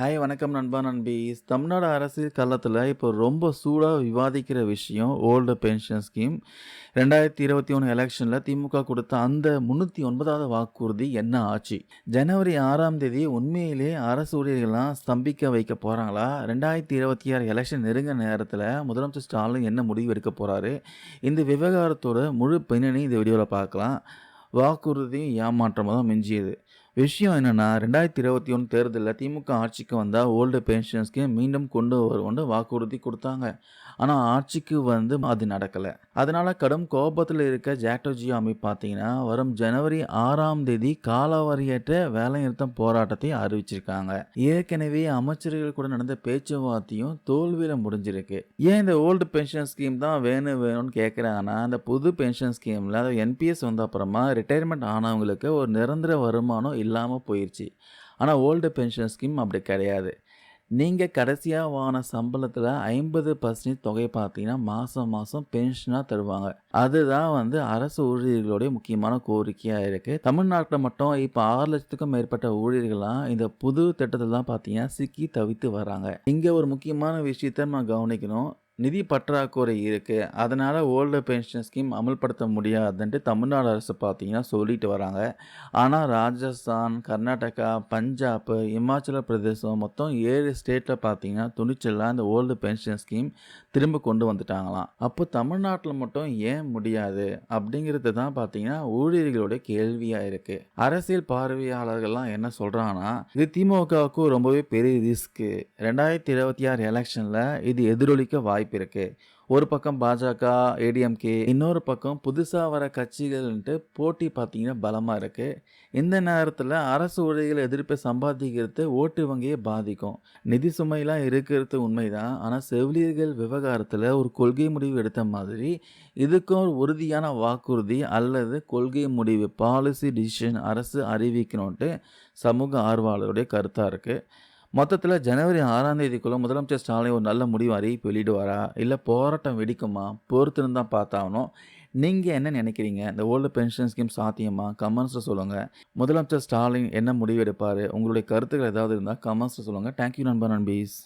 Hi வணக்கம் நண்பா நண்பீஸ் தமிழ்நாடு அரசியல் காலத்தில் இப்போ ரொம்ப சூடாக விவாதிக்கிற விஷயம் ஓல்டு பென்ஷன் ஸ்கீம். ரெண்டாயிரத்தி இருபத்தி ஒன்று எலெக்ஷனில் திமுக கொடுத்த அந்த முந்நூற்றி ஒன்பதாவது வாக்குறுதி என்ன ஆச்சு? ஜனவரி ஆறாம் தேதி உண்மையிலே அரசு ஊழியர்கள்லாம் ஸ்தம்பிக்க வைக்க போகிறாங்களா ரெண்டாயிரத்தி இருபத்தி ஆறு எலெக்ஷன் நெருங்க நேரத்தில் முதலமைச்சர் ஸ்டாலின் என்ன முடிவு எடுக்க போகிறாரு இந்த விவகாரத்தோட முழு பின்னணி இந்த வீடியோவில் பார்க்கலாம். வாக்குறுதியும் ஏமாற்றமாக தான் மிஞ்சியது. விஷயம் என்னென்னா ரெண்டாயிரத்தி இருபத்தி ஒன்று தேர்தலில் திமுக ஆட்சிக்கு வந்தால் ஓல்டு பென்ஷன் ஸ்கீம் மீண்டும் கொண்டு வருவோம்னு வாக்குறுதி கொடுத்தாங்க. ஆனால் ஆட்சிக்கு வந்து அது நடக்கலை. அதனால் கடும் கோபத்தில் இருக்க ஜாக்டோஜி அமைப்பு பார்த்தீங்கன்னா வரும் ஜனவரி ஆறாம் தேதி காலவரையற்ற வேலைநிறுத்தம் போராட்டத்தை அறிவிச்சிருக்காங்க. ஏற்கனவே அமைச்சர்கள் கூட நடந்த பேச்சுவார்த்தையும் தோல்வியில் முடிஞ்சிருக்கு. ஏன் இந்த ஓல்டு பென்ஷன் ஸ்கீம் தான் வேணும் வேணும்னு கேட்குறாங்கன்னா அந்த புது பென்ஷன் ஸ்கீமில் அதாவது என்பிஎஸ் வந்த அப்புறமா ரிட்டையர்மெண்ட் ஆனவங்களுக்கு ஒரு நிரந்தர வருமானம் இல்லாமல் போயிடுச்சு ஆனால் ஓல்டு பென்ஷன் ஸ்கீம் அப்படி கிடையாது. நீங்கள் கடைசியாக வாங்கின சம்பளத்தில் ஐம்பது பர்சன்டேஜ் தொகையை பார்த்தீங்கன்னா மாதம் மாதம் பென்ஷனாக தருவாங்க. அதுதான் வந்து அரசு ஊழியர்களுடைய முக்கியமான கோரிக்கையாக இருக்குது தமிழ்நாட்டில் மட்டும் இப்போ ஆறு லட்சத்துக்கும் மேற்பட்ட ஊழியர்கள்லாம் இந்த புது திட்டத்தில் தான் பார்த்தீங்கன்னா சிக்கி தவித்து வராங்க இங்கே ஒரு முக்கியமான விஷயத்த நம்ம கவனிக்கணும். நிதி பற்றாக்குறை இருக்குது அதனால் ஓல்டு பென்ஷன் ஸ்கீம் அமல்படுத்த முடியாதுன்ட்டு தமிழ்நாடு அரசு பார்த்தீங்கன்னா சொல்லிட்டு வராங்க. ஆனால் ராஜஸ்தான் கர்நாடகா பஞ்சாப் இமாச்சல பிரதேசம் மொத்தம் ஏழு ஸ்டேட்டில் பார்த்தீங்கன்னா துணிச்சலாக இந்த ஓல்டு பென்ஷன் ஸ்கீம் திரும்ப கொண்டு வந்துட்டாங்களாம். அப்போ தமிழ்நாட்டில் மட்டும் ஏன் முடியாது? அப்படிங்கிறது தான் பார்த்தீங்கன்னா ஊழியர்களுடைய கேள்வியாக இருக்குது அரசியல் பார்வையாளர்கள்லாம் என்ன சொல்கிறாங்கன்னா இது திமுகவுக்கு ரொம்பவே பெரிய ரிஸ்க்கு ரெண்டாயிரத்தி இருபத்தி ஆறு எலெக்ஷனில் இது எதிரொலிக்க வாய்ப்பு வாய்ப்பு இருக்குது ஒரு பக்கம் பாஜக ஏடிஎம்கே இன்னொரு பக்கம் புதுசாக வர கட்சிகள்ன்ட்டு போட்டி பார்த்தீங்கன்னா பலமாக இருக்குது இந்த நேரத்தில் அரசு ஊழியர்கள் எதிர்ப்பை சம்பாதிக்கிறது ஓட்டு வங்கியை பாதிக்கும். நிதி சுமையெல்லாம் இருக்கிறது உண்மைதான். ஆனால் செவிலியர்கள் விவகாரத்தில் ஒரு கொள்கை முடிவு எடுத்த மாதிரி இதுக்கும் ஒரு உறுதியான வாக்குறுதி அல்லது கொள்கை முடிவு பாலிசி டிசிஷன் அரசு அறிவிக்கணுன்ட்டு சமூக ஆர்வலருடைய கருத்தாக இருக்குது மொத்தத்தில் ஜனவரி ஆறாம் தேதிக்குள்ளே முதலமைச்சர் ஸ்டாலின் ஒரு நல்ல முடிவு அறிவிப்பு வெளியிடுவாரா? இல்லை போராட்டம் வெடிக்குமா? பொறுத்துன்னு தான் பார்த்தாகணும். நீங்கள் என்ன நினைக்கிறீங்க? இந்த ஓல்டு பென்ஷன் ஸ்கீம் சாத்தியமா? கமெண்ட்ஸில் சொல்லுங்கள் முதலமைச்சர் ஸ்டாலின் என்ன முடிவு எடுப்பார்? உங்களுடைய கருத்துக்கள் ஏதாவது இருந்தால் கமெண்ட்ஸில் சொல்லுங்கள் தேங்க்யூ நண்பர் நண்பீஸ்.